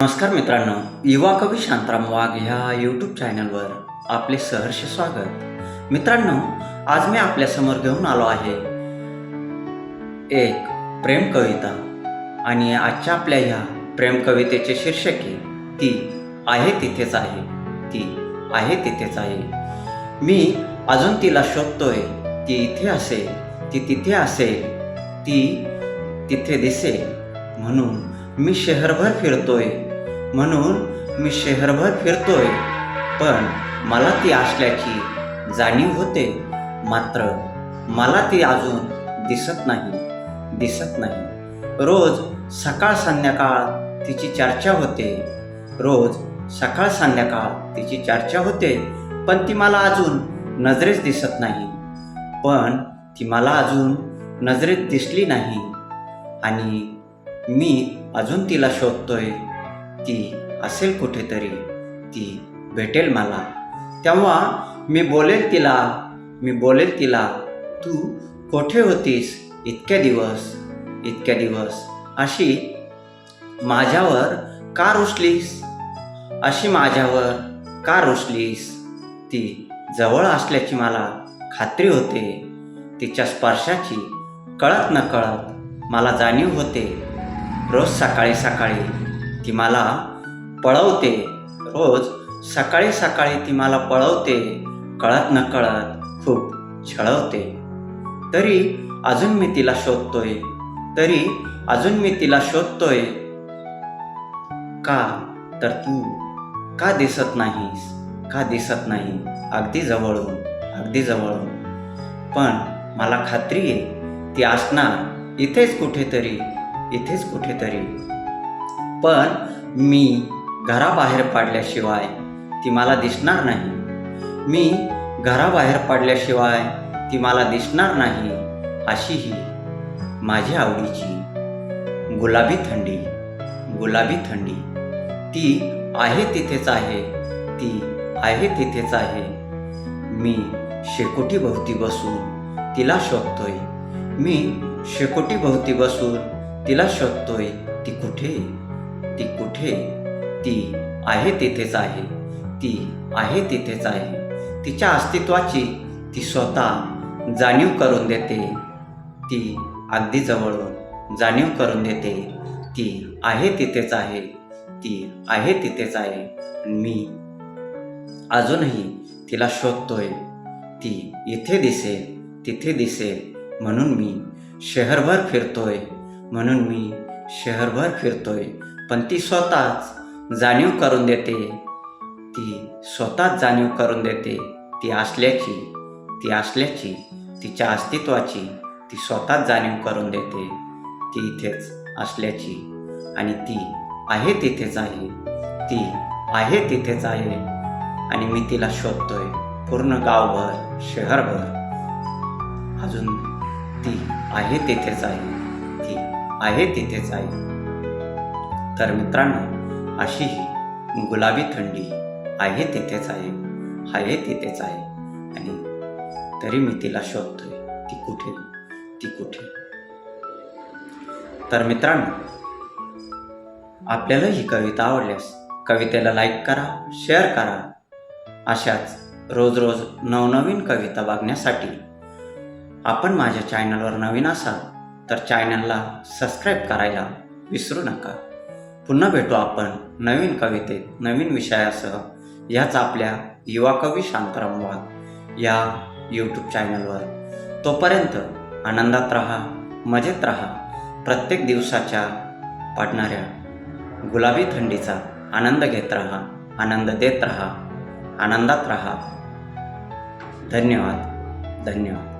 नमस्कार मित्रांनो युवा कवी शांताराम वाघ ह्या यूट्यूब चॅनलवर आपले सहर्ष स्वागत. मित्रांनो आज मी आपल्यासमोर घेऊन आलो आहे एक प्रेम कविता आणि आजच्या आपल्या ह्या प्रेम कवितेचे शीर्षक आहे ती आहे तिथेच आहे ती आहे तिथेच आहे. मी अजून तिला शोधतोय ती इथे असेल ती तिथे असेल ती तिथे दिसेल. म्हणून मी शहरभर फिरतोय म्हणून मी शहरभर फिरतोय. पण मला ती असल्याची जाणीव होते. मात्र मला ती अजून दिसत नाही. दिसत नाही. रोज सकाळ संध्याकाळ तिची चर्चा होते. रोज सकाळ संध्याकाळ तिची चर्चा होते. पण ती मला अजून नजरेच दिसत नाही. पण ती मला अजून नजरेत दिसली नाही. आणि मी अजून तिला शोधतोय. ती असेल कुठेतरी ती भेटेल मला. तेव्हा मी बोलेल तिला मी बोलेल तिला तू कोठे होतीस इतक्या दिवस इतक्या दिवस? अशी माझ्यावर का रुसलीस? अशी माझ्यावर का रुसलीस? ती जवळ असल्याची मला खात्री होते. तिच्या स्पर्शाची कळत न कळत मला जाणीव होते. रोज सकाळी सकाळी ती मला पळवते. रोज सकाळी सकाळी ती मला पळवते कळत न कळत खूप छळवते. तरी अजून मी तिला शोधतोय तरी अजून मी तिला शोधतोय. का? तर तू का दिसत नाहीस? का दिसत नाही? अगदी जवळून अगदी जवळून. पण मला खात्री आहे ती असणार इथेच कुठेतरी इथेच कुठेतरी. पण मी घराबाहेर पडल्याशिवाय ती मला दिसणार नाही. मी घराबाहेर पडल्याशिवाय ती मला दिसणार नाही अशी ही माझी आवडीची गुलाबी थंडी गुलाबी थंडी. ती आहे तिथेच आहे ती आहे तिथेच आहे. मी शेकोटी भोवती बसून तिला शोधतोय. मी शेकोटी भोवती बसून तिला शोधतोय ती कुठे? ती कुठे? ती आहे तिथेच आहे. ती आहे तिथेच आहे. तिच्या अस्तित्वाची ती स्वतः जाणीव करून देते. ती अगदी जवळून जाणीव करून देते. ती आहे तिथेच आहे. ती आहे तिथेच आहे. मी अजूनही तिला शोधतोय. ती इथे दिसेल तिथे दिसेल. म्हणून मी शहरभर फिरतोय. म्हणून मी शहरभर फिरतोय. पण ती स्वतःच जाणीव करून देते. ती स्वतःच जाणीव करून देते. ती असल्याची ती असल्याची तिच्या अस्तित्वाची ती स्वतःच जाणीव करून देते. ती इथेच असल्याची आणि ती आहे तिथेच आहे. ती आहे तिथेच आहे आणि मी तिला शोधतोय पूर्ण गावभर शहरभर. अजून ती आहे तिथेच आहे. ती आहे तिथेच आहे. तर मित्रांनो अशी ही गुलाबी थंडी आहे तिथेच आहे आहे तिथेच आहे. आणि तरी मी तिला शोधतोय ती कुठे? ती कुठे? तर मित्रांनो आपल्याला ही कविता आवडल्यास कवितेला लाईक करा शेअर करा. अशाच रोज रोज नवनवीन कविता बघण्यासाठी आपण माझ्या चॅनलवर नवीन असाल तर चॅनलला सबस्क्राईब करायला विसरू नका. पुन्हा भेटू आपण नवीन कवितेत नवीन विषयासह. याच आपल्या युवा कवी शांताराम वाघ या यूट्यूब चॅनलवर तोपर्यंत आनंदात राहा मजेत राहा. प्रत्येक दिवसाच्या पाडणाऱ्या गुलाबी थंडीचा आनंद घेत राहा आनंद देत राहा आनंदात राहा. धन्यवाद धन्यवाद.